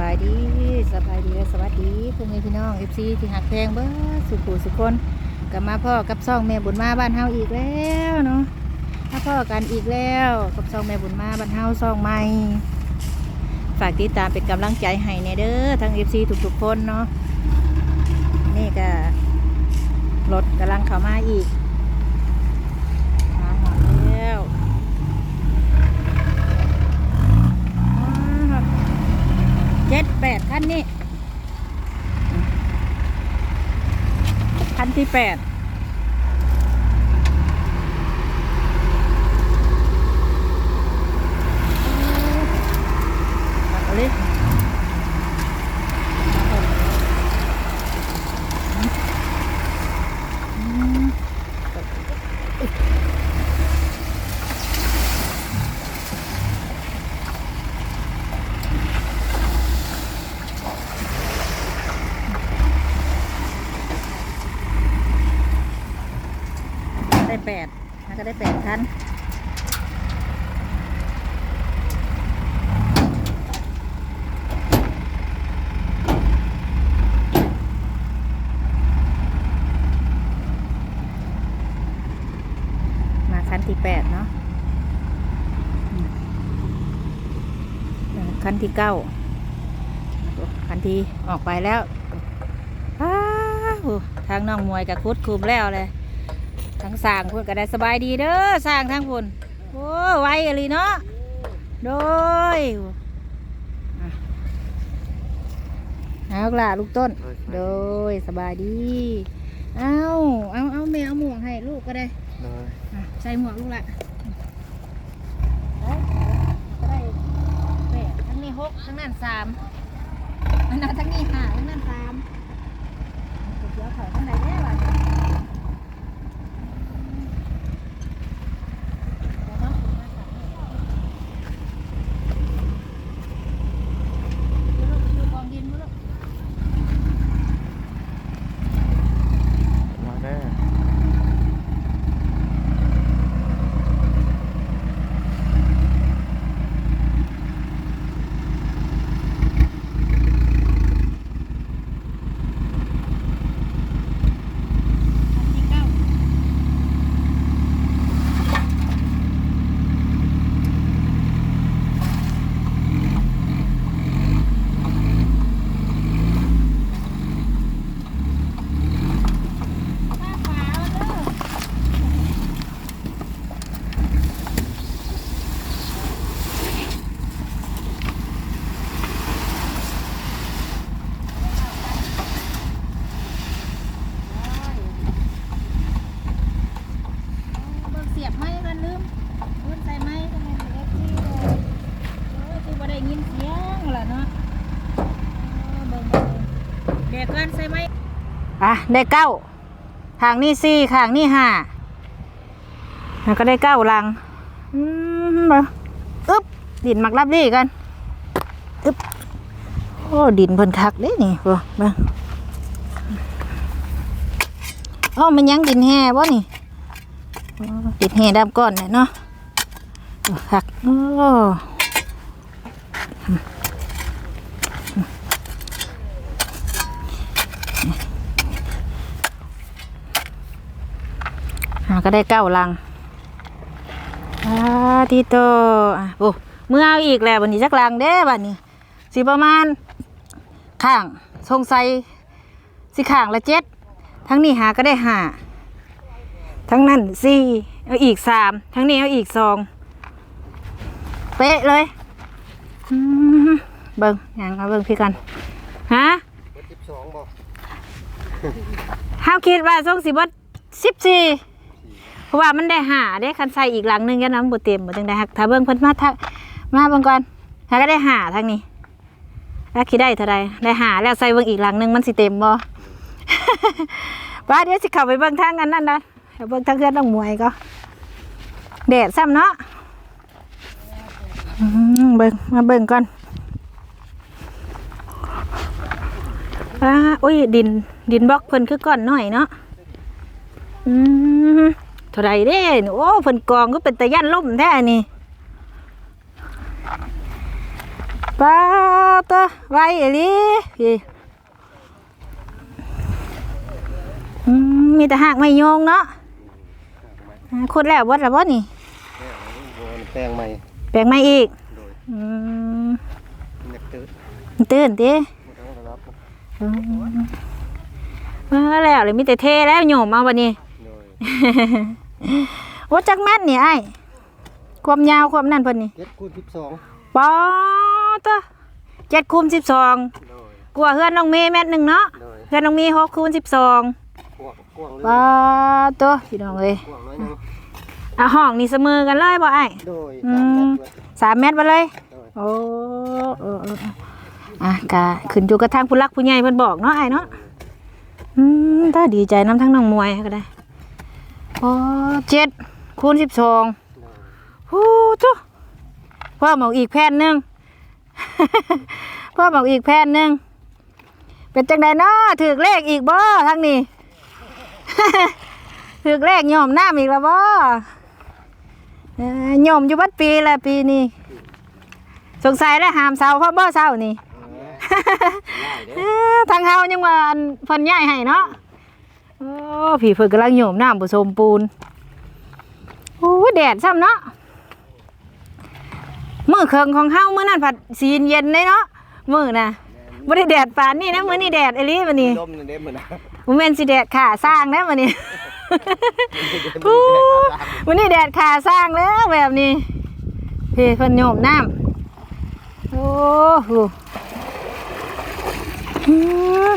บายดีสบายดีและสวัสดีพ่อแม่พี่น้องเอฟซีที่หักแพงเบ้อสุขูสุขคนกลับมาพ่อกับซ่องแม่บุญมาบ้านเฮาอีกแล้วเนาะมาพ่อกันอีกแล้วกับซ่องแม่บุญมาบ้านเฮาซ่องใหม่ฝากติดตามเป็นกำลังใจให้ในเด้อทั้งเอฟซีทุกๆคนเนาะนี่ก็รถกำลังเข้ามาอีกมาหอดแล้วว้าว เจ็ดแปดคันนี้ คันที่แปดเอาเลยอืมได้แปดแล้ว ก็ได้แปดคันมาคันที่แปดเนาะอืมเออคันที่เก้าคันที่ออกไปแล้วอ้าวทางน้องมวยกับคุดคุมแล้วเลย ทั้งสร้างพุ่นก็ได้สบายดีเด้อสร้างทั้งพุ่นโอ้ไวอะไรเนาะโดยอะเอาล่ะลูกต้น โดยสบายดี เอาเอาเอาแม่เอาหมวกให้ลูกก็ได้เลยอะใส่หมวกลูกละได้ก็ได้แปดทั้งนี้หกทั้งนั้นสามอันนั้นทั้งนี้ห้าทั้งนั้นสามเดี๋ยวเขาทั้งไหนได้บ้าง มาได้ เสียบไม้กันลืมลืมใส่ไม้ทำไมถึงได้ที่เลยโอ้ยคือบ่ได้ยินเสียงล่ะเนาะเออเบิ่งเบิ่งเด็กกันใส่ไม้อ่ะได้เก้าทางนี้สี่ทางนี้ห้าแล้วก็ได้เก้าลังอืมาอึ๊บดินหมักรับดีกันอึ๊บโอ้ดินเพิ่นคักเด้นี่บ่เบิ่งอ๋อมันยังดินแห่บ่นี่ติดแห่ดำก้อนเนี่ยเนาะหักโอ้ ก็ได้เก้าลังอาทีโตอะโอ้เมื่อเอาอีกแล้ววันนี้จักลังเด้บัดนี้สิประมาณข้างทรงไซสิข้างละเจ็ดทั้งนี้หาก็ได้ห้าทั้งนั้นสี่เอาอีกสามทั้งนี้เอาอีกสองเป๊ะเลยอืมเบิ้งยังเอาเบิ้งพี่กันฮะสิบสองบอกห้าคิดว่าส่งสิบสิบสี่ เพราะว่ามันได้หาได้คันใส่อีกหลังหนึงยันน้ำบุเต็มบ่จังได้หักถ้าเบิ้งเพิ่นมาถ้ามาเบิ้งก่อนถ้าก็ได้หาทั้งนี้ถ้าคิดได้เท่าไรได้หาแล้วใส่เบิ้งอีกหลังหนึงมันสิเต็มบ่ว่าเดี๋ยวสิเข้าไปเบิ้งทางอันนั้นนะเอาเบิ้งทางเพื่อนน้องมวยก็แดดซ้ำเนาะเบิ้งมาเบิ้งก่อนอ่าอุ้ยดินดินบล็อกเพิ่นคือก้อนหน่อยเนาะอืม ท่าไรเด้นี่โอ้เพิ่นกองก็เป็นตะยันล่มแท้นี่ป้าตัวไว้เอหลีพี่อืมมีแต่หากไม่โยงเนาะอ่าขุดแล้วบดแล้วบ่นี่ แปลงใหม่ แปลงไม่อีกโดยอืมเน็กตื้อตื่นติบ่ต้องระรับอืมมาแล้วเลยมีแต่เทแล้วโยมมาวันนี้ โดยว่าจักแม่นนี่ไอ้ความยาวความนั่นเพิ่นนี่เจ็ดคูณสิบสองปอตัวเจ็ดคูณสิบสองโดยกว่าเฮือนน้องเมย์แม่นหนึ่งเนาะโดยเฮือนน้องเมย์หกคูณสิบสองกว้างกว้างเลยปอตัวพี่น้องเอ้ยกว้างน้อยหนึงอะห้องนี่เสมอกันเลยบ่ไอ้ โดยอืสามมเมตรเลยสามเมตรไปเลย โดยโอ้เออเออเอออะกะขึ้นอยู่กับทางผู้รักผู้ใหญ่เพิ่นบอกเนาะไอ้เนาะอืมถ้าดีใจน้ำทั้งน้องมวยก็ได้ โอ้เจ็ดคูณสิบสองโดยโอ้ทุเพิ่มเอาอีกแผ่นหนึ่งเพิ่มเอาอีกแผ่นหนึ่งเป็นจังไดเนาะถือเลขอีกบ่ทางนี้ถือเลขโยมน้ำอีกแล้วบ่เอ้ยโยมอยู่บัดปีละปีนี้สงสัยแล้วหามเสาเพราะบ่เสานี่เอ้อทางเฮายังว่าอันเพิ่นย้ายให้เนาะ โอ้ผีเพิ่นกำลังโยมน้ำผสมปูนโอ้ยแดดซ้ำเนาะมื้อเคิงของเฮามื้อนั้นผัดสีเย็นเลยเนาะมื้อน่ะบ่ได้แดดปานนี้นะมื้อนี้แดดอีหลีบัดนี้ลมนี่เด้เหมือนนะบ่แม่นสิแดดขาสร้างนะบัดนี้พูดวันนี้แดดขาสร้างแล้วแบบนี้พี่เพิ่นโยมน้ำโอ้โหอืม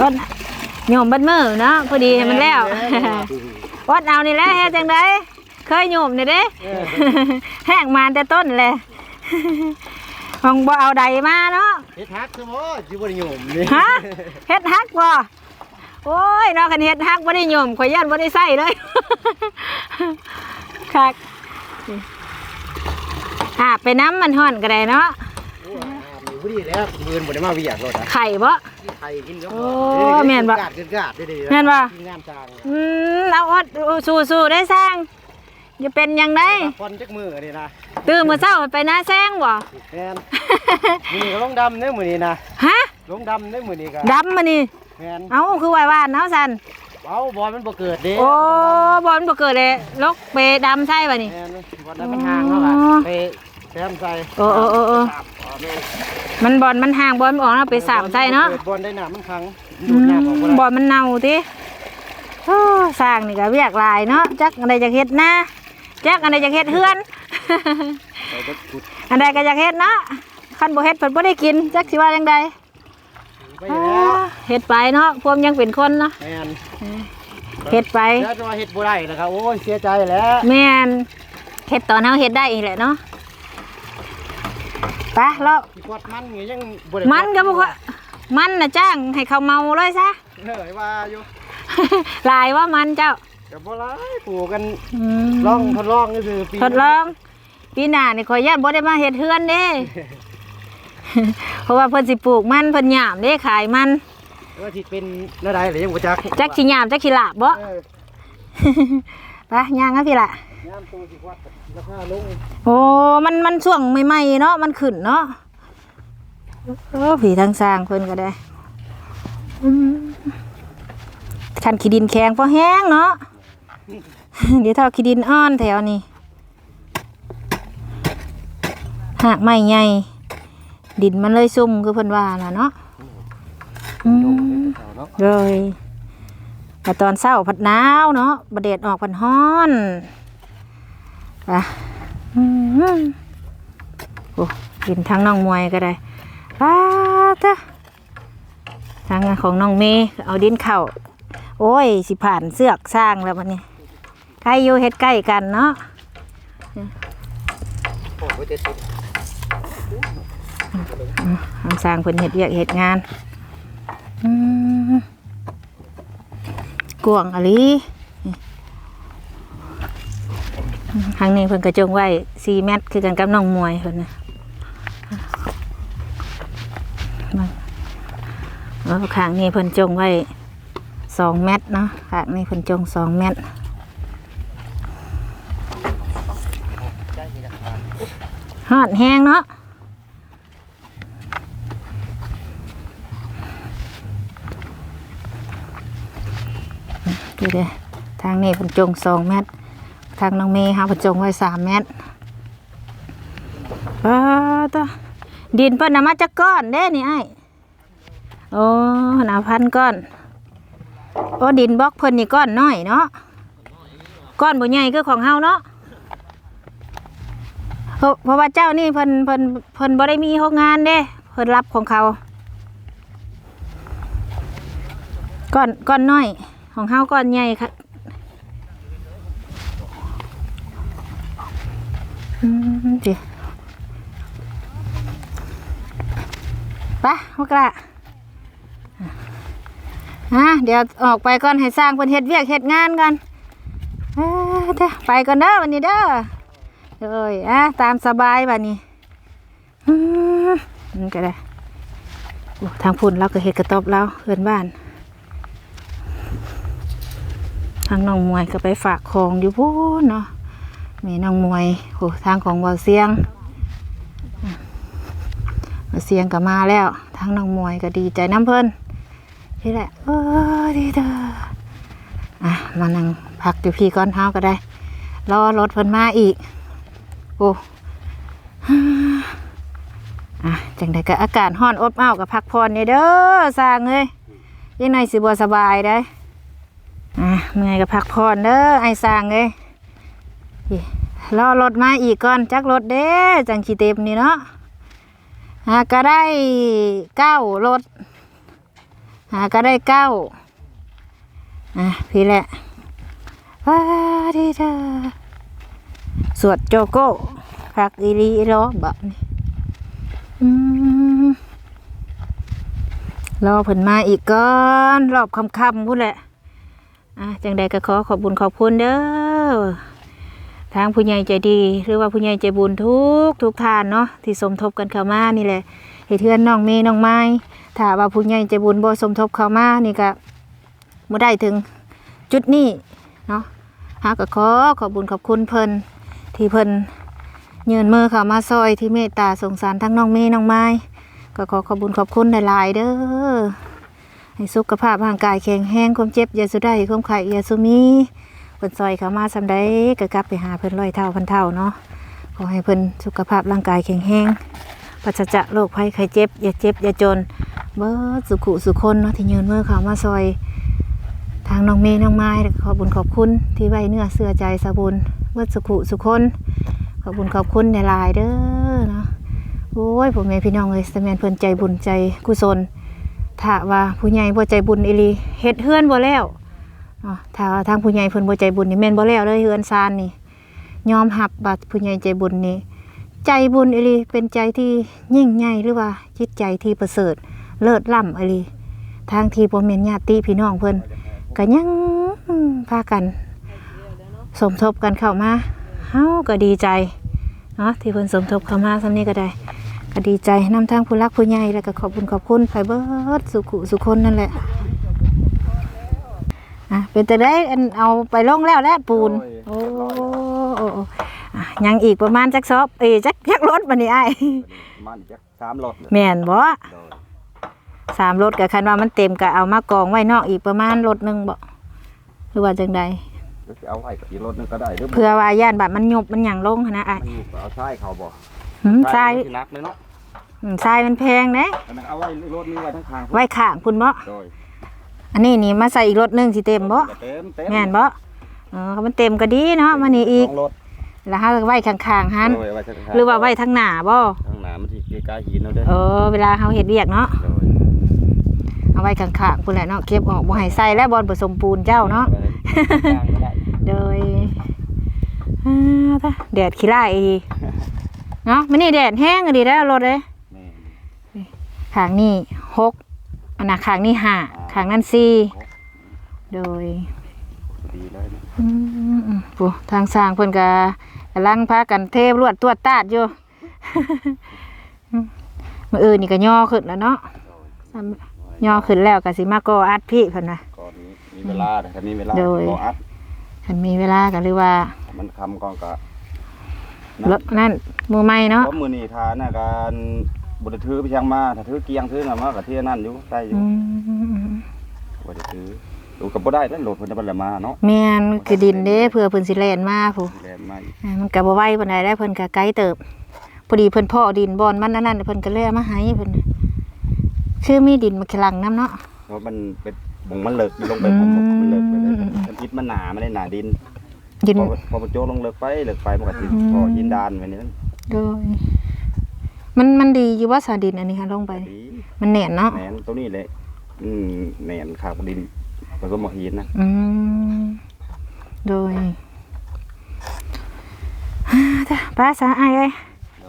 รถโยมเบัดมือเนาะพอดีให้มันแล้ววัดเอานี่แหละเฮ็ดจังไดเคยโยมนี่เด้แห้งมาแต่ต้นเลยของบ่เอาใดมาเนาะเฮ็ดฮักซะบ่สิบ่ได้โยมนี่ฮะเฮ็ดฮักบ่โอ้ยเนาะคันเฮ็ดฮักบ่ได้โยมข่อยย่านบ่ได้ใส่เลยคักอาบไปน้ำมันห่อนก็ได้เนาะโอ้ อาบนี่บ่ดีแล้วมือนบ่ได้มาเวียกรถอะไข่บ่กินไข่กินกับโอ้แม่นบ่กาดกินกาดได้ดีแม่นบ่ กินงานจางอืมเอาอดสู้ๆได้สร้างอย่าเป็นหยังไดฟอนจักมือนี่นะตื่นมื้อเช้าไปหน้าแซงบ่ แม่นมื้อนี้ก็ลงดำเด้อมื้อนี้นะฮะลงดำเด้อมื้อนี้ก็ดำมานี่แม่นเอ้าคือว่าว่านเนาะสันเอาบอลมันบ่เกิดเด้โอ้บอลบ่เกิดเลยลกเปดำใช่ป่ะนี่ แม่นบอลนั้นมันห่างเนาะล่ะอ๋อไป แซมใส่โอ้โอ้โอ้โอ้ครับอ๋อแม่นมันบอลมันห่างบอลมันออกแล้วไปสามใช่เนาะกิดบอลได้น้ำมันขังอืดูดน้ำออกมบ่บอได้ลมันเน่าติโอ้สร้างนี่ก็เวียกหลายเนาะจักอันใดจะเฮ็ดหน้าจักอันใดจะเฮ็ดเฮือนไปก็ขุดอันใดก็จะเฮ็ดเนาะคันบ่เฮ็ดเพิ่นบ่ได้กินจักสิว่าจังใดไปแล้วเฮ็ดไปเนาะพวกยังเป็นคนเนาะแม่นเฮ็ดไป แล้วจะมาเฮ็ดบ่ได้นะครับโอ้ยเสียใจแล้วแม่นเฮ็ดตอนเฮาเฮ็ดได้อีกแหละเนาะ ไปแล้วที่กวาดมันนี่ยังบ่ได้มันก็บ่ค่อยมันน่ะจ้างให้เขาเมาเลยซะเฮ้ยว่าอยู่ลายว่ามันเจ้าก็บ่หลายปลูกกันอืมลองทดลองก็คือปีทดลอง ปีหน้านี่ขอยญาติบ่ได้มาเฮ็ดเฮือนเด้ เพราะว่าเพิ่นสิปลูกมันเพิ่นหยามเด้ขายมันว่าสิเป็นแนวใดหรือยังบ่จักจักสิหยามจักสิลาบบ่เออ ไปย่างเอาพี่ล่ะ ยามตัวสิวาดราคาลงโอ้มันมันช่วงใหม่ๆเนาะมันขึ้นเนาะโอ้ผีทางสร้างเพิ่นก็ได้อืมคันขี้ดินแข็งพอแห้งเนาะเดี๋ยวเท่าขี้ดินอ่อนแถวนี้หากไม่ใหญ่ดินมันเลยซุ่มคือเพิ่นว่าน่ะเนาะอืมเลยแต่ตอนเช้าพัดหนาวเนาะบดเดดออกพัดฮ้อน อืมโอ้กินทั้งน้องมวยก็ได้ป้าตะทางของน้องเมย์เอาดินเข่าโอ้ย สิผ่านเสือกสร้างแล้วมันนี่ใกล้อยู่เฮ็ดใกล้กันเนาะทางสร้างเพิ่นเฮ็ดเวียกเฮ็ดงานอืมกวงอะลี ทางนี้เพิ่นกระจงไว้4เมตคือกันกับน้องมวยเพิ่นนะแล้วข้างนี้เพิ่นจงไว้2เมตรเนาะข้างนี้เพิ่นจง2เมตรใช่นี่นะฮอดแห้งเนาะดูเด้ทางนี้เพิ่นจงสองเมตร ทางน้องเมย์เฮาเพิ่นจงไว้สามเมตรป้าตาดินเพิ่นน่ะมาจากก้อนเด้นี่ไอ้โอ้หนาพันก้อน โอ้ดินบล็อกเพิ่นนี่ก้อนน้อยเนาะก้อนบ่ใหญ่คือของเฮาเนาะเพราะเพราะว่าเจ้านี่เพิ่นเพิ่นเพิ่นบ่ได้มีโรงงานเด้เพิ่นรับของเขาก้อนก้อนน้อยของเฮาก้อนใหญ่ค่ะอืม สิไปพวกละอะเดี๋ยวออกไปก่อนให้สร้างเพิ่นเฮ็ดเวียกเฮ็ดงานก่อนเอ้อเด้อไปก่อนเด้อวันนี้เด้อเลยอะตามสบายบัดนี้อืมนี่ก็ได้ทางพุ่นเราก็เฮ็ดกระตอบเราเพื่อนบ้าน ทางน้องมวยก็ไปฝากของอยู่พูนเนาะ มีน้องมวยโอ้ทางของวาเสียงวาเสียงก็มาแล้วทางน้องมวยก็ดีใจน้ำเพิ่นนี่แหละเออดีเด้ออะมานั่งพักอยู่พี่ก่อนเท้าก็ได้รอรถเพิ่นมาอีก โอ้อะจังใดก็อากาศร้อนอบอ้าวกับพักผ่อนเนี่ยเด้อสร้างเลยยังไงสิบ่สบายได้อะเมื่อยก็พักผ่อนเด้อไอ้สร้างเลย รอรถมาอีกก่อนจักรถเด้จังขีเต็มนี่เนาะหาก็ได้เก้ารถหาก็ได้เก้าอะพี่แหละว้าดีเด้อสวดโจโก้พักอีรีอีรอแบบนี้รอเพิ่นมาอีกก่อนรอบค่ำพูดแหละอะจังใดก็ขอขอบบุญขอบคุณเด้อ ทางผู้ใหญ่ใจดีหรือว่าผู้ใหญ่ใจบุญทุกทุกทานเนาะที่สมทบกันเข้ามานี่แหละให้เทือนน้องเมย์น้องไม้ถ้าว่าผู้ใหญ่ใจบุญบ่สมทบเข้ามานี่ก็บ่ได้ถึงจุดนี้เนาะหาก็ขอขอบบุญขอบคุณเพิ่นที่เพิ่นยืนมือเข้ามาซอยที่เมตตาสงสารทั้งน้องเมย์น้องไม้ก็ขอขอบคุญขอบคุณหลายๆเด้อให้สุขภาพร่างกายแข็งแรงความเจ็บอย่าสุได้ความไข้อย่าสุมี เพิ่นซอยเข้ามาสำใดก็กลับไปหาเพิ่นร้อยเท่าพันเท่าเนาะขอให้เพิ่นสุขภาพร่างกายแข็งแรงปราศจาโรคภัยไข้เจ็บ อย่าเจ็บ อย่าจน เบิดสุขุสุคนเนาะที่ยืนเมื่อเข้ามาซอย ทางน้องเมย์น้องไม้ขอบุญขอบคุณที่ไว้เนื้อเสื้อใจสะบุญเบิดสุขุสุคนขอบคุณขอบคุณในลายเด้อเนาะโอ้ยผมแม่พี่น้องเลยสแมนเพิ่นใจบุญใจกุศลถ้าว่าผู้ใหญ่บ่ใจบุญอีลีเฮ็ดเฮือนบ่แล้ว ถ้าทางผู้ใหญ่เพิ่นบ่ใจบุญนี่แม่นบ่แล้วเลยเฮือนซานนี่ยอมรับบัดผู้ใหญ่ใจบุญนี่ใจบุญอลีเป็นใจที่ยิ่งใหญ่หรือว่าจิตใจที่ประเสริฐเลิศล้ำอลีทางที่บ่แม่นญาติพี่น้องเพิ่นก็ยังพากันสมทบกันเข้ามาเฮาก็ดีใจเนาะที่เพิ่นสมทบเข้ามาซำนี้ก็ได้ก็ดีใจนำทางผู้รักผู้ใหญ่แล้วก็ขอบคุณขอบคุณไผเบิร์ดสุขุสุคนนั่นแหละ อะเป็นแต่ได้อันเอาไปลงแล้วแหละปูน โอ้โอ้โอ้อะยังอีกประมาณจักซอบเอ้ยจักจักรถบัดนี้อ้ายมันจะสามรถเลยแม่นบ่โดยสามรถก็คันว่ามันเต็มก็เอามากองไว้นอกอีกประมาณรถหนึงบ่หรือว่าจังใดก็จะเอาไว้กับอีกรถนึงก็ได้หรือเพื่อว่าย่านบัดมันหยบมันหยังลงหั้นนะอ้ายมันอยู่เอาทรายเขาบอกหืมทรายที่นักเลยเนาะอืมทรายมันแพงนะแต่มันเอาไว้รถนี้ไว้ทั้งทางไว้ข้างคุณบ่ โดย อันนี้นี่มาใส่อีกรถหนึงสิเต็มบ่ เต็มเต็มแม่นบ่เออมันเต็มก็ดีเนาะมานี่อีกสองรถแล้วเฮาก็ไว้ข้างๆหันโดยไว้ทั้งทงหรือว่าไว้ทางหน้าบ่ทางหน้ามันที่ใกล้ๆหินเอาเด้อเออเวลาเฮาเฮ็ดเวียกเนาะ โดยเอาไว้ข้างๆพุ่นแหละเนาะเก็บออกบ่ให้ใส่และบ่อนผสมปูนเจ้าเนาะไว้ทางก็ได้โดยอ่าตะแดดขี้ร้ายอีกเนาะมื้อนี้แดดแห้งอะดีแล้วรถเอ้ยแม่ข้างนี้หก อันน่ะข้างนี้ห้าข้างนั้นสี่โดยดีเลยนะอืมอืมปูทางสร้างเพิ่นก็กำลังพากันเทลวดตรวจตาดอยู่อืมมื่ออื่นนี่ก็ย่อขึ้นแล้วเนาะซ้ำย่อขึ้นแล้วก็สิมาก่ออัดพี่เพิ่นน่ะก่อนนี้มีเวลาแต่ถ้ามีเวลาโดยก็อัดคันมีเวลาก็หรือว่ามันคำก่อนก็รถนั่นมือใหม่เนาะ เพราะมือนี่ทานน่ะการ บ่ได้ถือไปเชียงมาถ้าถือเกียงถือน่ะมาก็เที่ยนั่นอยู่ได้อยู่อืมบ่ได้ถือดูก็บ่ได้แล้วรถเพิ่นน่ะบ่ได้มาเนาะแม่นคือดินเด้เพื่อเพิ่นสิแล่นมาผู้แล่นมาอีกอ่ามันก็บ่ไหวปานใดได้เพิ่นก็ไกลเติบพอดีเพิ่นพ่อดินบอนมันนั่นๆเพิ่นก็เลยเอามาให้เพิ่นน่ะคือมีดินมาขลังน้ำเนาะ เพราะมันเป็นบ่งมันเลิกลงไปผมบอกมันเลิกไปเลยอืมมันอิฐมันหนามันได้หนาดินดินพอพอมันโจกลงเลิกไปเลิกไปมันก็สิอืมพอหินดานไว้นี่นั่น โดย มันมันดีอยู่ว่าสาดินอันนี้ค่ะลงไป ดีมันแน่นเนาะแหนนตัวนี้แหละอืมแหนนขากดินผสมกับหินนะอืมโดยฮ่าจ้ะป้าสาอายเอ้ย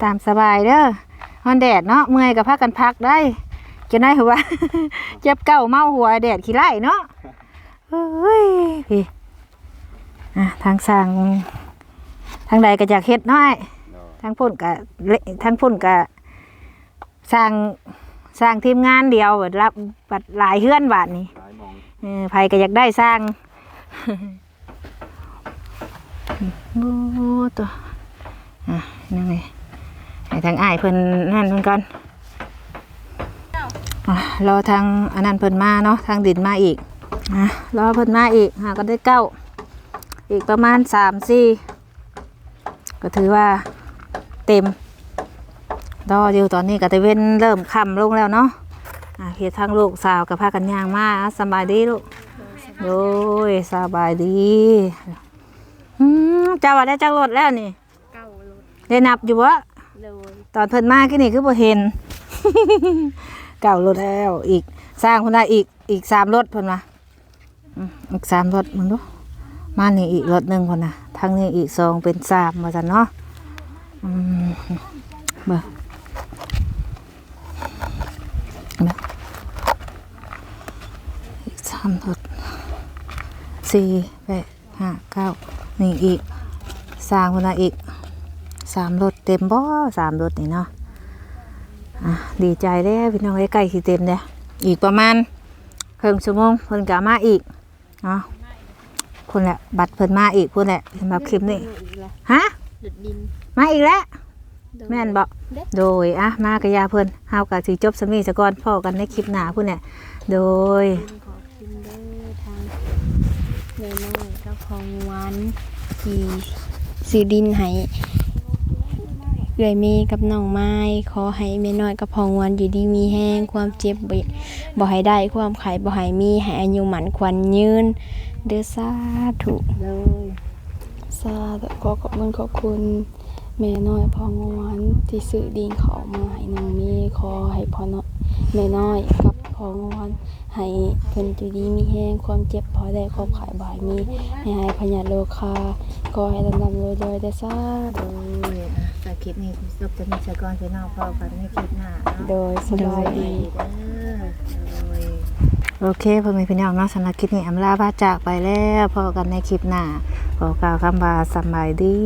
ตามสบายเด้อฮอนแดดเนาะเมื่อยกับพักกันพักได้จะได้หัว เจ็บเก้าเมาหัวแดดขี้ไล่เนาะเฮ้ยพี่อะทางสั่งทางใดก็อยากเฮ็ดน้อยเนาะ ทางพุ่นกะทางพุ่นกะสร้างสร้างทีมงานเดียวเบิดรับบัดหลายเฮือนบาทนี่สายมองเออไผก็อยากได้สร้างโอ้ตัวอะนั่งไงให้ทางอ้ายเพิ่นนั่นเพิ่นก่อนอะรอทางอันนั้นเพิ่นมาเนาะทางดินมาอีกอะรอเพิ่นมาอีกหาก็ได้เก้าอีกประมาณสามสี่ก็ถือว่า เต็มรออยู่ตอนนี้ก็ตะเว้นเริ่มค่ำลงแล้วเนาะอะเฮ็ดทางลูกสาวกับพากันย่างมาอะสำบายดีลูกโดยสบายดีอืมเจ้าว่าได้จักรถแล้วนี่เก้ารถได้นับอยู่วะเลยตอนเพิ่นมาที่นี่คือบ่เห็น เก่ารถแล้วอีกสร้างคนได้อีกอีกสามรถเพิ่นว่าอืมอีกสามรถมึงดูมานี่อีกรถหนึ่งคนน่ะทางนี้อีกสองเป็นสามมาสันเนาะอืมเบิ่บ่อีกสามรถสี่แปดห้าเก้านี่อีกสร้างคนน่ะอีกสามรถเต็มบ่สามรถนี่เนาะอะดีใจเด้พี่น้องใกล้ๆสิเต็มเด้ออีกประมาณครึ่งชั่วโมงเพิ่นก็มาอีกเนาะพุ่นแหละบัตรเพิ่นมาอีกพุ่นแหละสำหรับคลิปนี้ฮะดุดดิน มาอีกแล้วโดยแม่นบ่โดยอะมากะยาเพิ่นเฮาก็สิจบสำนี้ซะก่อนพอกันในคลิปหน้าพุ่นแหละโดยขอบคุณเด้อทางแม่น้อยกับของหวานที่ซื้อดินให้เอื้อยเมย์กับน้องไม้ขอให้แม่น้อยกับพองหวานอยู่ดีมีแห้งความเจ็บบ่บ่ให้ได้ความไข้บ่ให้มีให้อายุหมันควันยืนเด้อสาธุโดยสาธุขอขอบคุณขอบคุณ แม่น้อยพองวานที่ซื้อดินเขามาให้น้องมย์ขอให้พอน้อยแม่น้อยกับพองวานให้เพิ่นอยู่ดีมีแห้งความเจ็บพอได้ครอบขายบายมีให้หายพยาโลคาก็ให้ดำดำรวยรวยได้ซาโดยอะแต่คลิปนี้จบจะมีซะก่อนพี่น้องพอกันในคลิปหน้าโดยสบายดีโอเคพ่อแม่พี่น้องเนาะสำหรับคลิปนี้อำลาพาจากไปแล้วพอกันในคลิปหน้าขอกล่าวคำว่าสบายดี